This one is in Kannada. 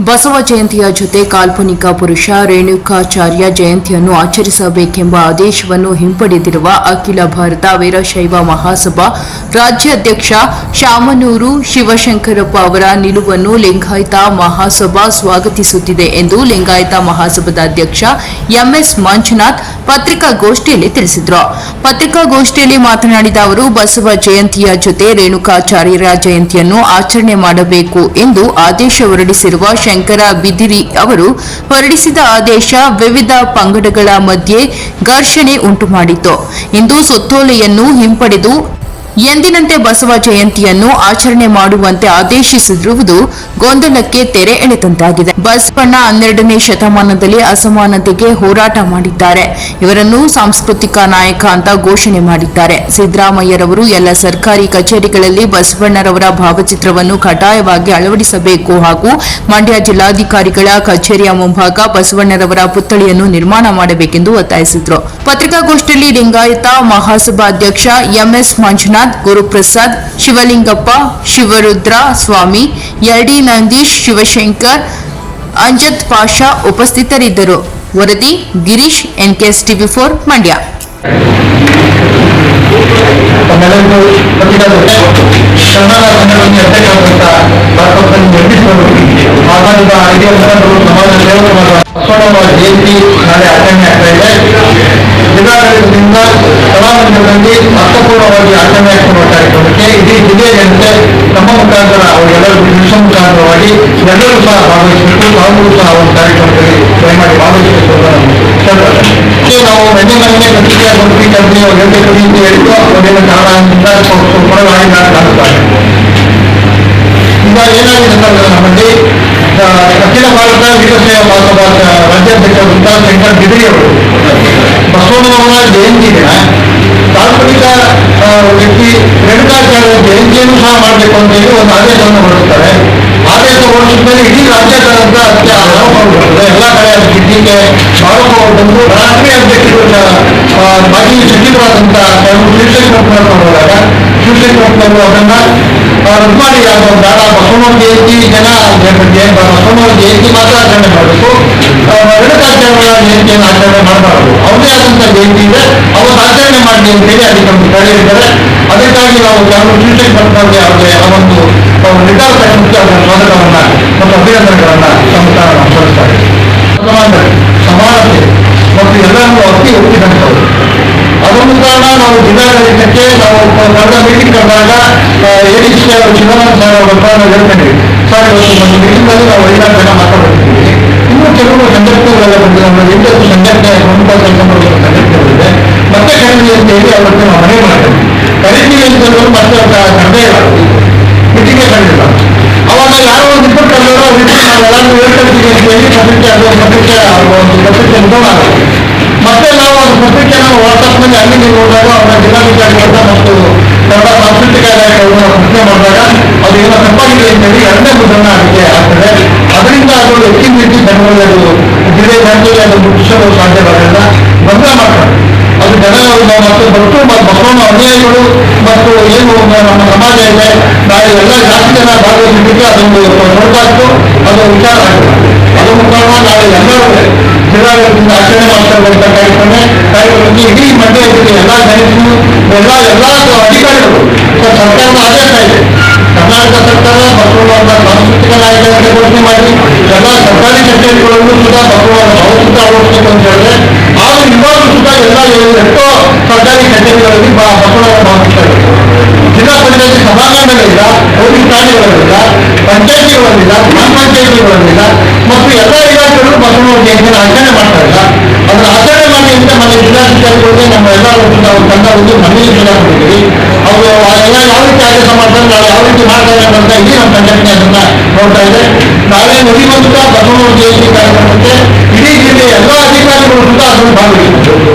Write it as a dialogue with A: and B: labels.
A: ಬಸವ ಜಯಂತಿಯ ಜೊತೆ ಕಾಲ್ಪನಿಕ ಪುರುಷ ರೇಣುಕಾಚಾರ್ಯ ಜಯಂತಿಯನ್ನು ಆಚರಿಸಬೇಕೆಂಬ ಆದೇಶವನ್ನು ಹಿಂಪಡೆದಿರುವ ಅಖಿಲ ಭಾರತ ವೀರಶೈವ ಮಹಾಸಭಾ ರಾಜ್ಯಾಧ್ಯಕ್ಷ ಶಾಮನೂರು ಶಿವಶಂಕರಪ್ಪ ಅವರ ನಿಲುವನ್ನು ಲಿಂಗಾಯತ ಮಹಾಸಭಾ ಸ್ವಾಗತಿಸುತ್ತಿದೆ ಎಂದು ಲಿಂಗಾಯತ ಮಹಾಸಭಾದ ಅಧ್ಯಕ್ಷ ಎಂಎಸ್ ಮಂಜುನಾಥ್ ಪತ್ರಿಕಾಗೋಷ್ಠಿಯಲ್ಲಿ ತಿಳಿಸಿದರು. ಪತ್ರಿಕಾಗೋಷ್ಠಿಯಲ್ಲಿ ಮಾತನಾಡಿದ ಅವರು, ಬಸವ ಜಯಂತಿಯ ಜೊತೆ ರೇಣುಕಾಚಾರ್ಯರ ಜಯಂತಿಯನ್ನು ಆಚರಣೆ ಮಾಡಬೇಕು ಎಂದು ಆದೇಶ ಹೊರಡಿಸಿರುವ ಶಂಕರ ಬಿದಿರಿ ಅವರು ಹೊರಡಿಸಿದ ಆದೇಶ ವಿವಿಧ ಪಂಗಡಗಳ ಮಧ್ಯೆ ಘರ್ಷಣೆ ಉಂಟುಮಾಡಿತು ಇಂದು ಸುತ್ತೋಲೆಯನ್ನು ಹಿಂಪಡೆದು ಎಂದಿನಂತೆ ಬಸವ ಜಯಂತಿಯನ್ನು ಆಚರಣೆ ಮಾಡುವಂತೆ ಆದೇಶಿಸಿರುವುದು ಗೊಂದಲಕ್ಕೆ ತೆರೆ ಎಳೆದಂತಾಗಿದೆ. ಬಸವಣ್ಣ ಹನ್ನೆರಡನೇ ಶತಮಾನದಲ್ಲಿ ಅಸಮಾನತೆಗೆ ಹೋರಾಟ ಮಾಡಿದ್ದಾರೆ. ಇವರನ್ನು ಸಾಂಸ್ಕೃತಿಕ ನಾಯಕ ಅಂತ ಘೋಷಣೆ ಮಾಡಿದ್ದಾರೆ. ಸಿದ್ದರಾಮಯ್ಯರವರು ಎಲ್ಲ ಸರ್ಕಾರಿ ಕಚೇರಿಗಳಲ್ಲಿ ಬಸವಣ್ಣರವರ ಭಾವಚಿತ್ರವನ್ನು ಕಡ್ಡಾಯವಾಗಿ ಅಳವಡಿಸಬೇಕು ಹಾಗೂ ಮಂಡ್ಯ ಜಿಲ್ಲಾಧಿಕಾರಿಗಳ ಕಚೇರಿಯ ಮುಂಭಾಗ ಬಸವಣ್ಣರವರ ಪುತ್ಥಳಿಯನ್ನು ನಿರ್ಮಾಣ ಮಾಡಬೇಕೆಂದು ಒತ್ತಾಯಿಸಿದರು. ಪತ್ರಿಕಾಗೋಷ್ಠಿಯಲ್ಲಿ ಲಿಂಗಾಯತ ಮಹಾಸಭಾ ಅಧ್ಯಕ್ಷ ಎಂಎಸ್ ಮಂಜುನಾಥ್ ಗುರುಪ್ರಸಾದ್, ಶಿವಲಿಂಗಪ್ಪ, ಶಿವರುದ್ರ ಸ್ವಾಮಿ, ಎಲ್ಡಿ ನಂದೀಶ್, ಶಿವಶಂಕರ್, ಅಂಜತ್ ಪಾಷಾ ಉಪಸ್ಥಿತರಿದ್ದರು. ವರದಿ Girish N NKS TV four, Mandya.
B: ತಮ್ಮೆಲ್ಲರಿಗೂ ಪತ್ರಿಕಾಗೋಷ್ಠಿ ಕನ್ನಡ ಸಂಘಟನೆ ಅಧ್ಯಕ್ಷರಾದಂಥ ಡಾಕ್ಟರ್ ನಿರ್ಮಿಸಿಕೊಂಡು ಮಾತಾಡಿದ ಹಿರಿಯ ಮುಖಂಡರು ಸಮಾಜ ಸೇವಕರಾದ ಬಸವಣ್ಣವರ ಜಯಂತಿ ನಾಳೆ ಆಚರಣೆ ಆಗ್ತಾ ಇದೆ ಜಿಲ್ಲಾಡಳಿತದಿಂದ ಕಲಾಮಂದಿರದಲ್ಲಿ ಅರ್ಥಪೂರ್ಣವಾಗಿ ಆಚರಣೆ ಆಗ್ತಿರುವ ಕಾರ್ಯಕ್ರಮಕ್ಕೆ ಇಡೀ ಜಿಲ್ಲೆಯಂತೆ ನಮ್ಮ ಮುಖಾಂತರ ಅವರೆಲ್ಲರೂ ವಿಶ್ವ ಮುಖಾಂತರವಾಗಿ ಎಲ್ಲರೂ ಸಹ ಭಾಗವಹಿಸಬೇಕು ತಾವು ಸಹ ಒಂದು ಕಾರ್ಯಕ್ರಮದಲ್ಲಿ ದಯಮಾಡಿ ಭಾಗವಹಿಸಬೇಕು ಅಂತ ನಾನು ಕೇಳ್ಕೊಳ್ತೇನೆ. ಸೊ ನಾವು ಮನೆ ಮನೆ ಪತ್ರಿಕೆ ಕೊಡ್ತೀವಿ ಕಂಪನಿ ಅವ್ರಿಗೆ ಕೊಡಿ ಅಂತ ಹೇಳಿದ್ದು ಅವರೇನು ಕಾರಣದಿಂದ ಕೊಡಲಾಗಿ ನಾನು ಕಾಣುತ್ತಾರೆ ಈಗ ಏನಾಗಿದೆ ಅಂತಂದ್ರೆ ನಮ್ಮಲ್ಲಿ ಆ, ಅಖಿಲ ಭಾರತ ವೀರಶೈವ ಮಹಾಸಭಾ ರಾಜ್ಯಾಧ್ಯಕ್ಷರಾದಂಥ ಶಂಕರ್ ಬಿದಿರಿ ಅವರು ಬಸವಣ್ಣನವರ ಜಯಂತಿ ದಿನ ಕಾಲ್ಪನಿಕ ಆ, ವ್ಯಕ್ತಿ ರೇಣುಕಾಚಾರ್ಯ ಜಯಂತಿಯನ್ನು ಸಹ ಮಾಡಬೇಕು ಅಂತ ಹೇಳಿ ಒಂದು ಆದೇಶವನ್ನು ಹೊರಡಿಸ್ತಾರೆ. ಆದೇಶ ಹೊರಡಿಸಿದ ಮೇಲೆ ಇಡೀ ರಾಜ್ಯಾದ್ಯಂತ ಅದಕ್ಕೆ ಆರೋಪ ಬರ್ತದೆ ಎಲ್ಲ ಕಡೆ ಅದು ಗಿಡ್ಡಿಗೆ ಆರೋಪ ಬಂದು ರಾಷ್ಟ್ರೀಯ ಅಧ್ಯಕ್ಷರು ಆ, ಮಾಜಿ ಸಚಿವರಾದಂಥ ಶಿವಶಂಕರಪ್ಪನವರು ಹೋದಾಗ ಶಿವಶಂಕರಪ್ಪನವರು ಅದನ್ನ ಆ, ರದ್ದು ಮಾಡಿ ಅದು ಬೇಡ ಬಸವಣ್ಣನ ಜಯಂತಿ ಜನ ಜಯ- ಬಸವಣ್ಣನ ಜಯಂತಿ ಮಾತ್ರ ಆಚರಣೆ ಮಾಡಬೇಕು. ರೇಣುಕಾಚಾರ್ಯರ ಜಯಂತಿಯನ್ನು ಆಚರಣೆ ಮಾಡಬಾರದು. ಅವ್ರದೇ ಆದಂಥ ಜಯಂತಿ ಇದೆ. ಅವತ್ತು ಆಚರಣೆ ಮಾಡಿ ಅಂತ ಅದಕ್ಕೆ ಒಂದು ಹೇಳಿದ್ದಾರೆ ಅದಕ್ಕಾಗಿ ನಾವು ಕೆಲವು ಶಿವಶಂಕರಪ್ಪನವರಿಗೆ ಅವರಿಗೆ ಆ ಒಂದು ನಿರ್ಧಾರ ತಕ್ಕಂತೆ ಅವರ ಸ್ವಾಗತವನ್ನ ಮತ್ತು ಅಭಿನಂದನೆಗಳನ್ನ ಸಂಸ್ಥಾನ ಸಲ್ಲಿಸ್ತಾರೆ ಸಮಾನತೆ ಮತ್ತು ಎಲ್ಲರನ್ನೂ ಅತಿ ಒಪ್ಪಿದಂಥವ್ರು ಅದೊಂದು ಕಾರಣ ನಾವು ಜಿಲ್ಲಾಡಳಿತಕ್ಕೆ ನಾವು ಕಳೆದ ಮೀಟಿಂಗ್ ಕರೆದಾಗ ಏಡಿಸ್ ಶಿವನಾಥ ಸರ್ ಅವರ ಹತ್ರ ನಾವು ಹೇಳ್ಕೊಂಡ್ವಿ ಸರ್ ಇವತ್ತು ಒಂದು ಮೀಟಿಂಗಲ್ಲಿ ನಾವು ಐದಾರು ಜನ ಮಾತಾಡ್ತಿದ್ದೀವಿ ಇನ್ನೂ ಕೆಲವು ಸಂಘಟನೆಗಳೆಲ್ಲ ಬಂದಿದೆ ನಮ್ಮ ಸಂಘಟನೆ ಪ್ರಮುಖ ಸಂಘಟನೆಗಳಿದೆ ಮತ್ತೆ ಕಡಿಮೆ ಅಂತ ಹೇಳಿ ಅವರನ್ನು ನಾವು ಮನೆ ಮಾಡ್ತೀವಿ. ಕರಿತೀವಿ ಅಂತ ಮತ್ತೆ ಇಲ್ಲ ಮೀಟಿಂಗೇ ಕಂಡಿಲ್ಲ ಅವಾಗ ಯಾರೋ ಒಂದು ಇಬ್ಬರು ಕರೆದವರು ಅವ್ರು ನಾವೆಲ್ಲರೂ ಹೇಳ್ಕೊಳ್ತೀವಿ ಅಂತ ಹೇಳಿ ಪತ್ರಿಕೆ ಅದು ಪತ್ರಿಕೆ ಒಂದು ಪತ್ರಿಕೆ ಅನುಭವ ಮತ್ತೆ ನಾವು ಒಂದು ಪತ್ರಿಕೆನ ವಾಟ್ಸಪ್ನಲ್ಲಿ ಅಲ್ಲಿ ನೀವು ನೋಡಿದಾಗ ಅವರ ಜಿಲ್ಲಾಧಿಕಾರಿಗಳನ್ನ ಮತ್ತು ಕನ್ನಡ ಸಾಂಸ್ಕೃತಿಕ ಇಲಾಖೆಯವರು ಪ್ರಶ್ನೆ ಮಾಡಿದಾಗ ಅದು ಏನೋ ತಪ್ಪಾಗಿದೆ ಅಂತ ಹೇಳಿ ಎರಡನೇ ಮುದ್ರಣ ಅದಕ್ಕೆ ಆಗ್ತದೆ. ಅದರಿಂದ ಅದು ಹೆಚ್ಚಿನ ರೀತಿ ಅದು ಜಿಲ್ಲೆ ವ್ಯಾಪ್ತಿಯಲ್ಲಿ ಅದು ಮುಟ್ಟಿಸಲು ಸಾಧ್ಯವಾಗಲ್ಲ. ಬಂದ ಮಾಡ್ತಾರೆ ಅದು ಜನಗಳು ಮತ್ತು ಮತ್ತು ಬಸವಣ್ಣ ಅನುಯಾಯಿಗಳು, ಮತ್ತು ಏನು, ನಮ್ಮ ಸಮಾಜ ಇದೆ ನಾಳೆ ಎಲ್ಲ ಜಾಸ್ತಿ ಜನ ಭಾಗವಹಿಸಲಿಕ್ಕೆ ಅದೊಂದು ನೋಡ್ಬಾರ್ದು, ಅದು ವಿಚಾರ ಆಗ್ತದೆ ಅದು ಮುಖಾಂತರ ನಾಳೆ ಎಲ್ಲರೂ ಜಿಲ್ಲಾಡಳಿತದಿಂದ ಆಚರಣೆ ಮಾಡ್ತಾ ಇರುವಂತಹ ಕಾರ್ಯಕ್ರಮ ಕಾರ್ಯಕ್ರಮಕ್ಕೆ ಇಡೀ ಮಂಡ್ಯ ಜಿಲ್ಲೆ ಎಲ್ಲ ಜನರು ಎಲ್ಲ ಎಲ್ಲ ಅಧಿಕಾರಿಗಳು ಸೊ ಸರ್ಕಾರದ ಆದೇಶ ಇದೆ. ಕರ್ನಾಟಕ ಸರ್ಕಾರ ಬಸವಣ್ಣವರ ಸಾಂಸ್ಕೃತಿಕ ನಾಯಕರಿಗೆ ಘೋಷಣೆ ಮಾಡಿ, ಎಲ್ಲ ಸರ್ಕಾರಿ ಕಚೇರಿಗಳಲ್ಲೂ ಸುಧಾ ಬಸವಣ್ಣವರ ಭಾವಚಿತ್ರ ಅಳವಡಿಸಬೇಕು ಅಂತ ಹೇಳಿದ್ರೆ ಎಷ್ಟೋ ಸರ್ಕಾರಿ ಕಚೇರಿಗಳಲ್ಲಿ ಬ- ಬಸವಣ್ಣವರ ಭಾವಚಿತ್ರ ಇದೆ ಜಿಲ್ಲಾ ಪಂಚಾಯತಿ ಸಭಾಂಗಣಗಳಿಲ್ಲ ಹೋಗಿ ಠಾಣೆಗಳಿಲ್ಲ ಪಂಚಾಯತಿಗಳಲ್ಲಿಲ್ಲ ಗ್ರಾಮ ಪಂಚಾಯತಿಗಳಲ್ಲಿಲ್ಲ ಮತ್ತು ಎಲ್ಲ ಇಲಾಖೆಗಳು ಬಸವಣ್ಣವರ ಜಯಂತಿಯನ್ನು ಆಚರಣೆ ಮಾಡ್ತಾ ಇಲ್ಲ. ಅದರ ಆಚರಣೆ ಮಾಡಿ ಅಂತ ಮನೆ ಜಿಲ್ಲಾಧಿಕಾರಿಗಳಿಗೆ ನಮ್ಮ ಎಲ್ಲ ನಾವು ತಂಡ ಒಂದು ಜಿಲ್ಲಾ ಕೊಟ್ಟಿದ್ದೀವಿ ಅವರು ಎಲ್ಲ ಯಾವ ರೀತಿ ಆದೇಶ ಮಾಡ್ತಾರೆ, ನಾವು ಯಾವ ರೀತಿ ಮಾಡ್ತಾರೆ ಅಂತ ಇಲ್ಲಿ ನಮ್ಮ ಸಂಘಟನೆ ಅದನ್ನ ನೋಡ್ತಾ ಇದೆ. ನಾಳೆ ನದಿಮಂತ ಬಸವಣ್ಣವರ ಜಯಂತಿ ಕಾರ್ಯಕ್ರಮಕ್ಕೆ ಇಡೀ ಜಿಲ್ಲೆಯ ಎಲ್ಲ ಅಧಿಕಾರಿಗಳು ಕೂಡ ಅದನ್ನು ಭಾಗವಹಿಸಿದ್ರು